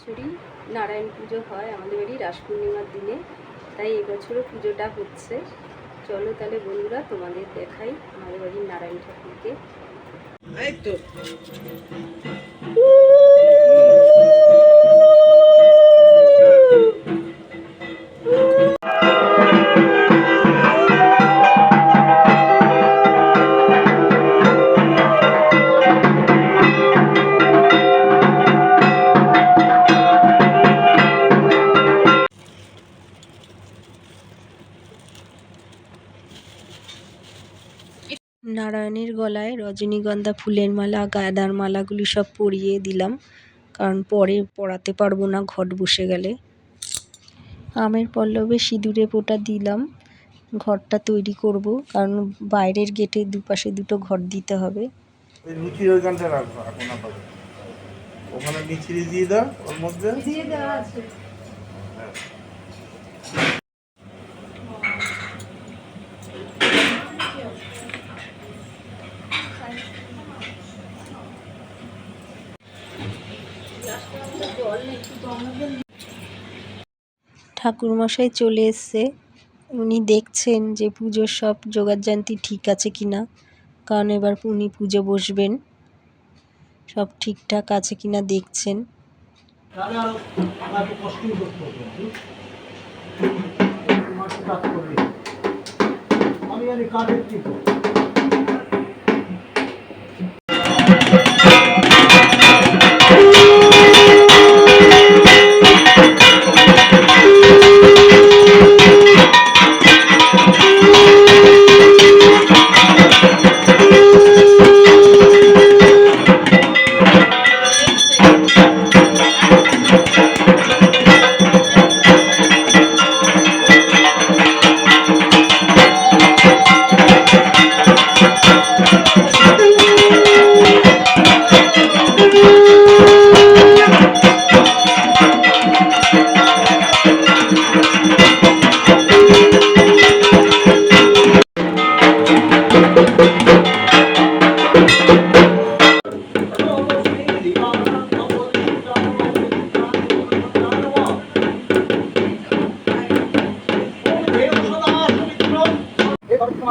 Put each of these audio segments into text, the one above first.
বছরই নারায়ণ পুজো হয় আমাদের বাড়ি রাস পূর্ণিমার দিনে তাই এবছরও পুজোটা হচ্ছে। চলো তাহলে বন্ধুরা তোমাদের দেখাই আমাদের বাড়ির নারায়ণ ঠাকুরকে। এই তো। নারায়ণের গলায় রজনীগন্ধা ফুলের মালা গাঁদার মালাগুলি সব পরিয়ে দিলাম। কারণ পরে পরাতে পারব না ঘট বসে গেলে। আমের পল্লবে সিঁদুরে পোটা দিলাম। ঘরটা তৈরি করব কারণ বাইরের গেটে দুপাশে দুটো ঘর দিতে হবে। লুচির ওইখানটা রাখব এখন ওখানে মিছরি দিয়ে দাও ওর মধ্যে। দিয়ে দেওয়া আছে। ঠাকুরমশাই চলে এসছে। উনি দেখছেন যে পুজোর সব জোগাড়জান্তি ঠিক আছে কিনা। কারণ এবার উনি পুজো বসবেন। সব ঠিকঠাক আছে কিনা দেখছেন। তাহলে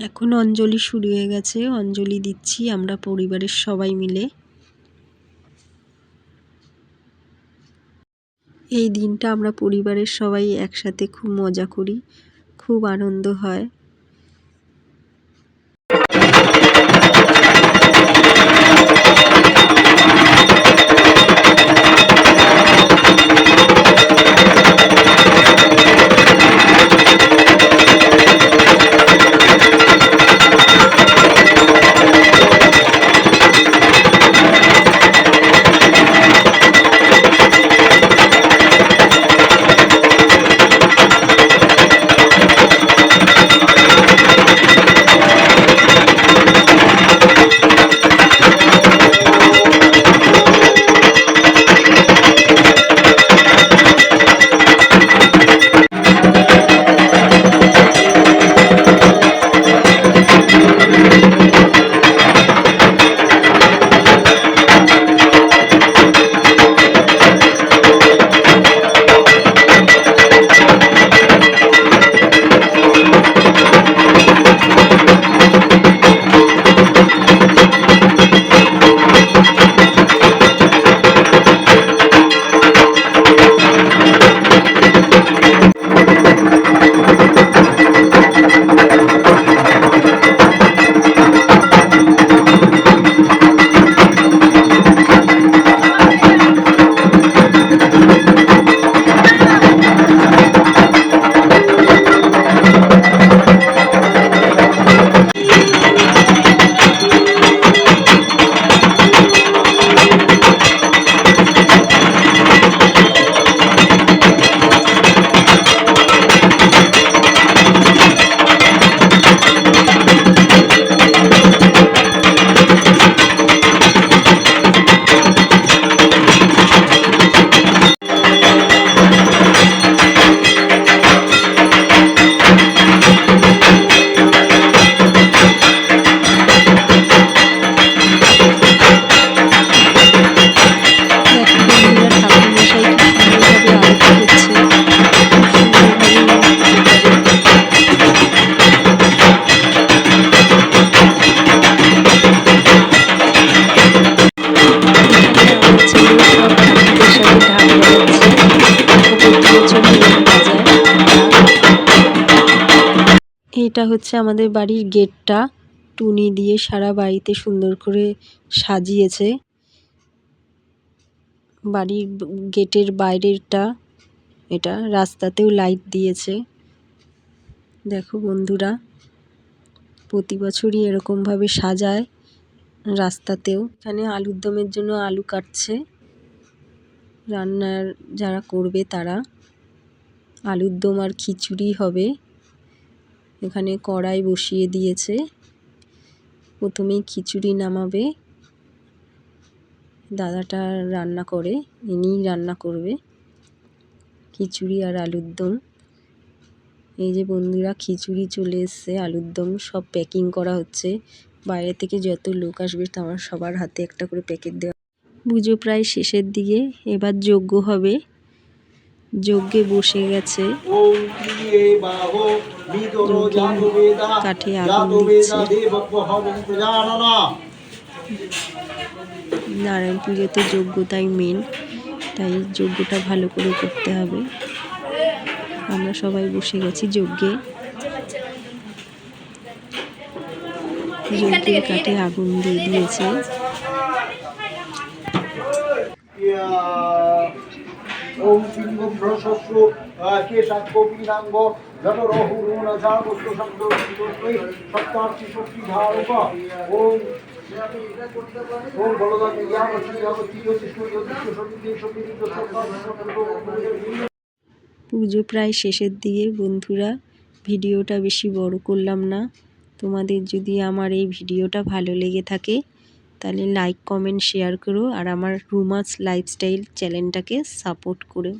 এখন অঞ্জলি শুরু হয়ে গেছে। অঞ্জলি দিচ্ছি, আমরা পরিবারের সবাই মিলে। এই দিনটা আমরা পরিবারের সবাই একসাথে খুব মজা করি, খুব আনন্দ হয়। এটা হচ্ছে আমাদের বাড়ির গেটটা। টুনি দিয়ে সারা বাড়িতে সুন্দর করে সাজিয়েছে। বাড়ির গেটের বাইরেরটা, এটা রাস্তাতেও লাইট দিয়েছে। দেখো বন্ধুরা, প্রতি বছরই এরকমভাবে সাজায় রাস্তাতেও। এখানে আলুর দমের জন্য আলু কাটছে। রান্নার যারা করবে তারা, আলুর দম আর খিচুড়ি হবে। এখানে কড়াই বসিয়ে দিয়েছে। প্রথমেই খিচুড়ি নামাবে। দাদাটা রান্না করে, ইনিই রান্না করবে। খিচুড়ি আর আলুর দম। এই যে বন্ধুরা, খিচুড়ি চলে এসছে, আলুর দম সব প্যাকিং করা হচ্ছে। বাইরে থেকে যত লোক আসবে তোমার সবার হাতে একটা করে প্যাকেট দেওয়া। পুজো প্রায় শেষের দিকে, এবার যজ্ঞ হবে। যজ্ঞে বসে গেছে। কাঠে আগুন দিচ্ছে। নারায়ণ পুজোতে যোগ্যতাই মেন তাই যজ্ঞটা ভালো করে করতে হবে। আমরা সবাই বসে গেছি যজ্ঞে। যজ্ঞের কাঠে আগুন দিয়ে দিয়েছে। পুজো প্রায় শেষের দিকে, বন্ধুরা, ভিডিওটা বেশি বড় করলাম না। তোমাদের যদি আমার এই ভিডিওটা ভালো লেগে থাকে, তাহলে লাইক কমেন্ট শেয়ার করো, আর আমার রুমাস লাইফস্টাইল চ্যানেলটাকে সাপোর্ট করো।